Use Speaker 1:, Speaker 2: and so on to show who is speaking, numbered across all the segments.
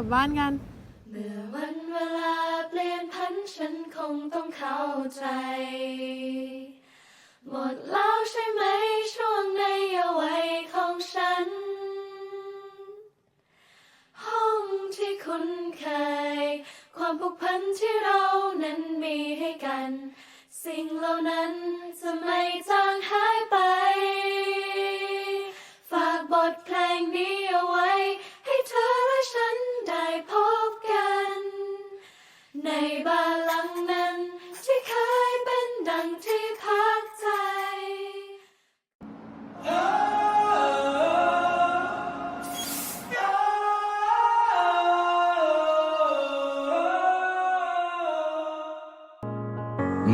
Speaker 1: กลับบ้านกัน
Speaker 2: เมื่อวันเวลาเปลี่ยนพันฉันคงต้องเข้าใจ หมดแล้วใช่ไหมช่วงในเยาวัยของฉัน ห้องที่คุ้นเคย ความผูกพันที่เรานั้นมีให้กัน สิ่งเหล่านั้น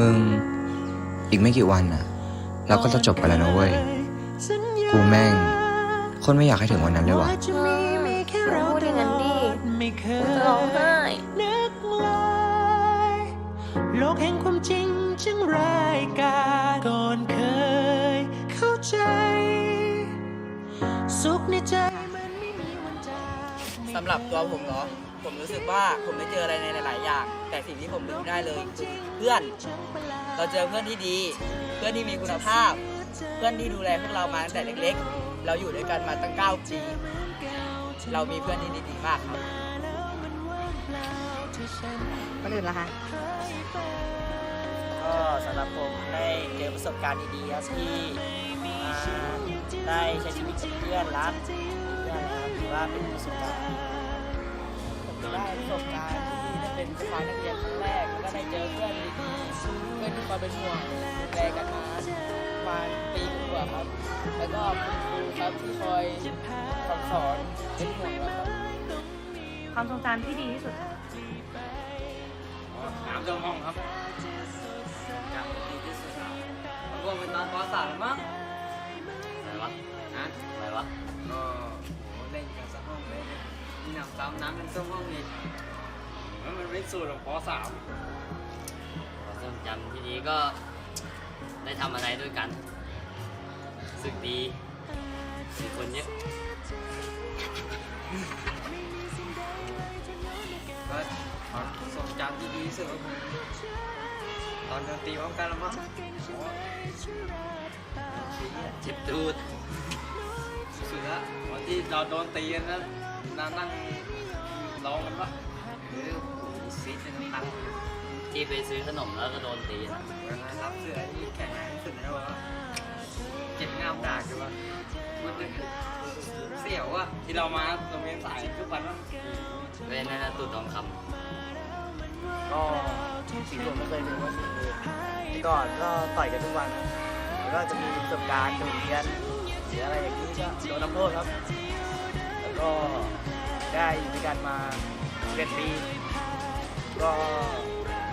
Speaker 2: มึง อีก
Speaker 3: ไม่กี่วันน่ะเราก็จะจบกันแล้วนะเว้ย กูแม่ง คนไม่อยากให้ถึงวันนั้นเลยว่ะ
Speaker 4: เราพูดอย่างนั้นดิจะร้องไห้
Speaker 5: นึกเลยโลกแห่งความจริงจังรายกาจก่อนเคย เข้าใจ สุขในใจมันไม่มีวันจาง
Speaker 6: สำหรับตัวผมเหรอ ผมรู้สึกว่าผมได้เจออะไรในหลาย ๆ อย่าง แต่สิ่งที่ผมลืมไม่ได้เลยคือเพื่อน เราเจอเพื่อนที่ดี เพื่อนที่มีคุณภาพ เพื่อนที่ดูแลพวกเรามาตั้งแต่เล็ก ๆ เราอยู่ด้วยกันมาตั้ง9ปีเรามีเพื่อนที่ดีๆมากครับ
Speaker 4: คนอื่นล่ะคะ
Speaker 6: ก็สำหรับผมได้เจอประสบการณ์ดีๆครับที่มาได้ใช้ชีวิตกับเพื่อนรักเพื่อนนะครับถือว่าเป็นประสบการณ์ที่ผม ได้ประสบการณ์ที่ได้เป็นสภานักเรียนครั้งแรกแล้วก็ได้เจอเพื่อนดีๆเพื่อนที่คอยเป็นห่วงดูแลกันมาประมาณปีกว่าครับ แล้วก็คุณครูครับที่คอยสอนสอนเป็นห่วงเราครับ
Speaker 4: ความทรงจำที่ดีที่สุด
Speaker 6: น้ำเจ้าห้องครับจำดีที่สุดครับมันก็เป็นตอนป .3 แล้วมั้งอะไรวะฮะอะไรวะก็เล่นกัน มีหนังซ้ำน้ำเป็นส้มห้องอีกแล้วมันเป็นสูตรของป .3
Speaker 7: ความทรงจำที่ดีก็ได้ทำอะไรด้วยกันรู้สึกดีมีคนเยอะ
Speaker 6: ก็ความทรงจำที่ดีที่สุดก็คงตอนดนตรีพร้อมกันแล้วมั้ง
Speaker 7: เจ็บตูด
Speaker 6: สุดละวันที่เราโดนตีกันนะ นั่งนั่งร้องกันปะเออซีดเป็นทั้ง
Speaker 7: ที่ไปซื้อขนมแล้วก็โดนตีนะ
Speaker 6: วันนั้นรับเสื้อที่แข็งแรงที่สุดแล้ววะเจ็บง่ามดากอยู่วะมันนึกเสียวอะที่เรามาโรงเรียนสายทุกวันว่า
Speaker 7: เว้นนั่นนะตูดทองค
Speaker 6: ก็สิ่งที่ผมไม่เคยลืมก็คือก่อนก็ต่อยกันทุกวัน แล้วก็จะมีประสบการณ์โรงเรียนหรืออะไรอย่างนี้ก็โดนทำโทษครับแล้ว ก็ได้อยู่ด้วยกันมาเป็นปี ก็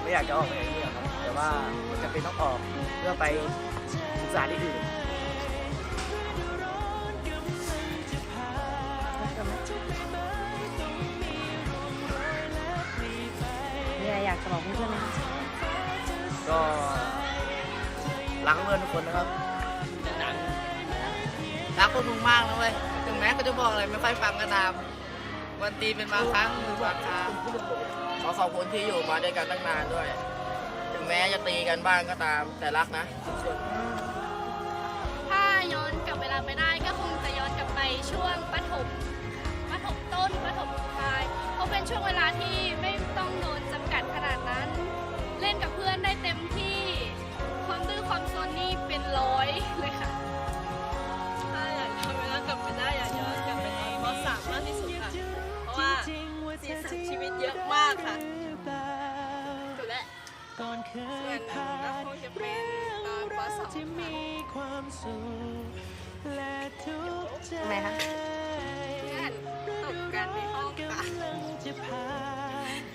Speaker 6: ไม่อยากจะออกไปไหนเลยครับแต่ว่ามันจะเป็นต้องออกเพื่อไปศึกษาที่อื่น
Speaker 4: มีอะไรอยากจะบอกเพื่อนๆไหมคะ
Speaker 6: ก็รักเพื่อนทุกคนนะครับำ
Speaker 7: ดัง
Speaker 6: รักพวกมึงมากนะเว้ย แม้ก็จะบอกอะไรไม่ค่อยฟังก็ตาม วันตีเป็นบางครั้งหรือบางครั้งขอขอบคุณที่อยู่มาด้วยกันตั้งนานด้วย ถึงแม้จะตีกันบ้างก็ตาม แต่รักนะทุกคน
Speaker 8: ถ้าย้อนกลับเวลาไปได้ก็คงจะย้อนกลับไปช่วงประถมประถมต้นประถมปลายเพราะเป็นช่วงเวลาที่ไม่ต้องโดนจำกัดขนาดนั้น เล่นกับเพื่อนได้เต็มที่ ความดื้อความซนนี่เป็นร้อย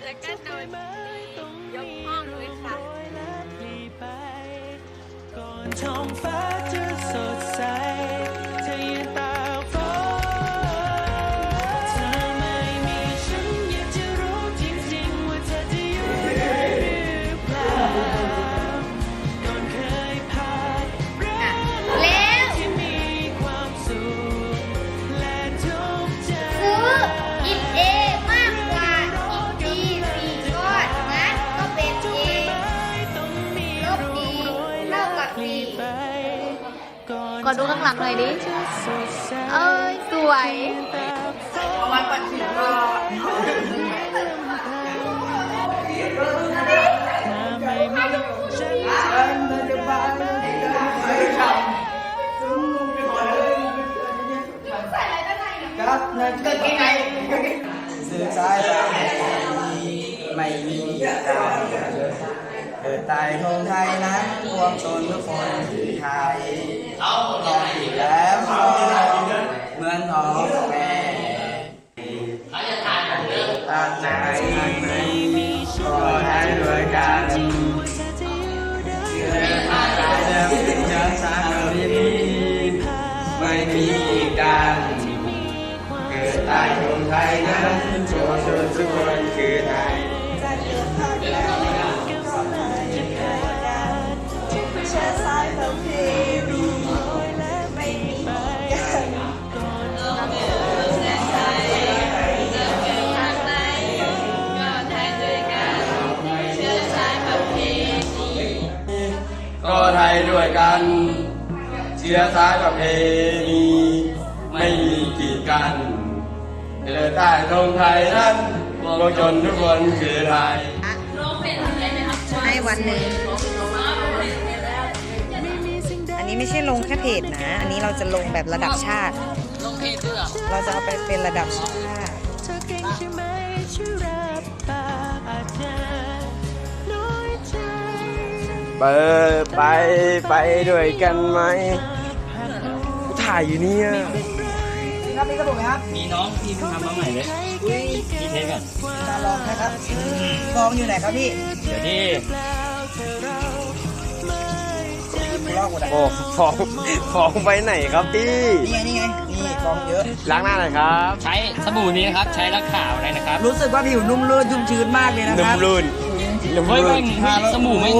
Speaker 8: แล้ว
Speaker 5: ก็
Speaker 8: โดนยกห้องเลยค่ะ
Speaker 5: อดูข้า
Speaker 9: งหลังหน่อยดิ เอ้ย สวย
Speaker 4: สื่อสายไปไม่มีกาเกิดตายคนไทยนั้นรวมชนทุกคนคือไทย ต้องผิดแล้วเหมือนท้องแม่ตาใจไม่มีก็ให้ด้วยกันเชื่อมาตายแล้วเชื้อสายเราดีไม่มีกันเกิดตายคนไทยนั้นโชว์ชนทุกคนคือไทยก็ ชื้อสายประเพณีไม่มีกีดกันเกิดใต้ธงไทยนั้นพวกชนทุกคนคือไทย
Speaker 1: ให้วันหนึ่งอันนี้ไม่ใช่ลงแค่เพจนะ อันนี้เราจะลงแบบระดับชาติ
Speaker 10: ลงเพจด้วยเหรอ
Speaker 1: เราจะเอาไปเป็นระดับชาติ
Speaker 5: เธอเก่งใช่ไหมช่วยรับปากอาจจะน้อยใจ
Speaker 4: เปิดไปไปด้วยกันไหมกู ถ่ายอยู่เนี่ยครับมีกระปุกไหมครับ
Speaker 10: มีน้องพี่เพิ่งทำมาใหม่เลยพี่เทสก่อน
Speaker 4: ตาลองนะครับฟองอยู่ไหนครับพี่
Speaker 10: เดี๋ยวที่
Speaker 4: ลอกหมด
Speaker 11: โอ้ฟองฟองไปไหนครับพี่
Speaker 4: นี่ไงนี่ไงนี่ฟองเยอะ
Speaker 11: ล้างหน้าหน่อยครับ
Speaker 10: ใช้สบู่นี้นะครับใช้รักขาวเลยนะครับ
Speaker 4: รู้สึกว่าผิวนุ่มลื่นชุ่มชื้นมากเลยนะครับนุ่ม
Speaker 11: ลื่นนุ่มลื่น
Speaker 10: งเฮ้ยสบู่ไม่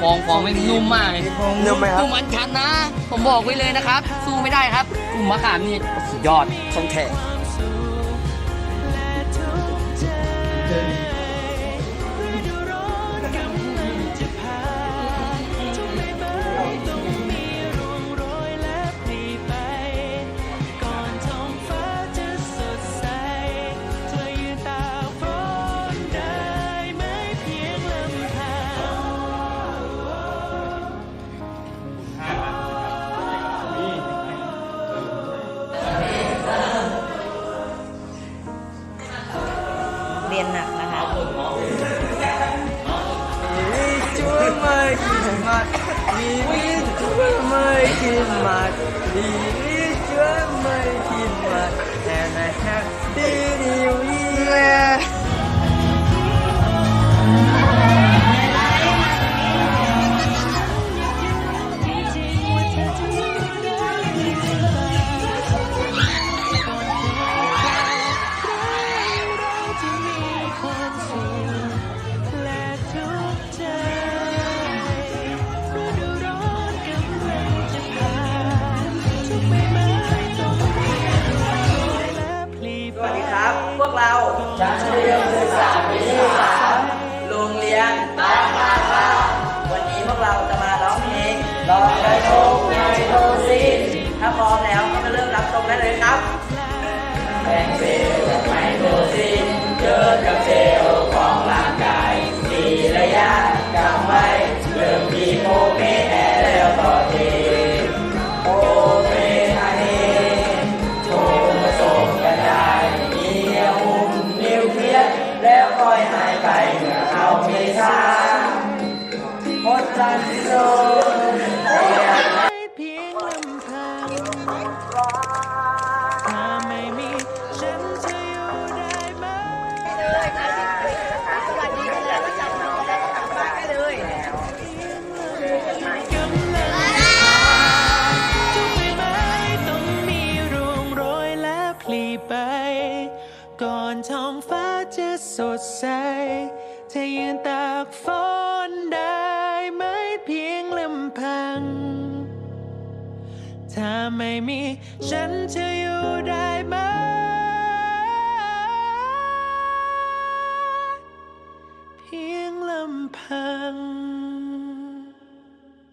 Speaker 10: ฟองฟองไม่งนุ่มมากเลย
Speaker 11: นุ่มไหมครับ
Speaker 10: กลุ่มอันชันนะ ผมบอกไว้เลยนะครับ สู้ไม่ได้ครับ กลุ่มมะขามนี่สุดยอด
Speaker 11: ของแท้
Speaker 5: ไม่
Speaker 1: คิ
Speaker 4: ดมากดีช่
Speaker 5: เใจจะยืน
Speaker 4: ตากฝนได้ไหมเพี
Speaker 5: ยงลำพัง ถ้าไม่มีฉันจะอยู่ได้ไหม เพียงลำพัง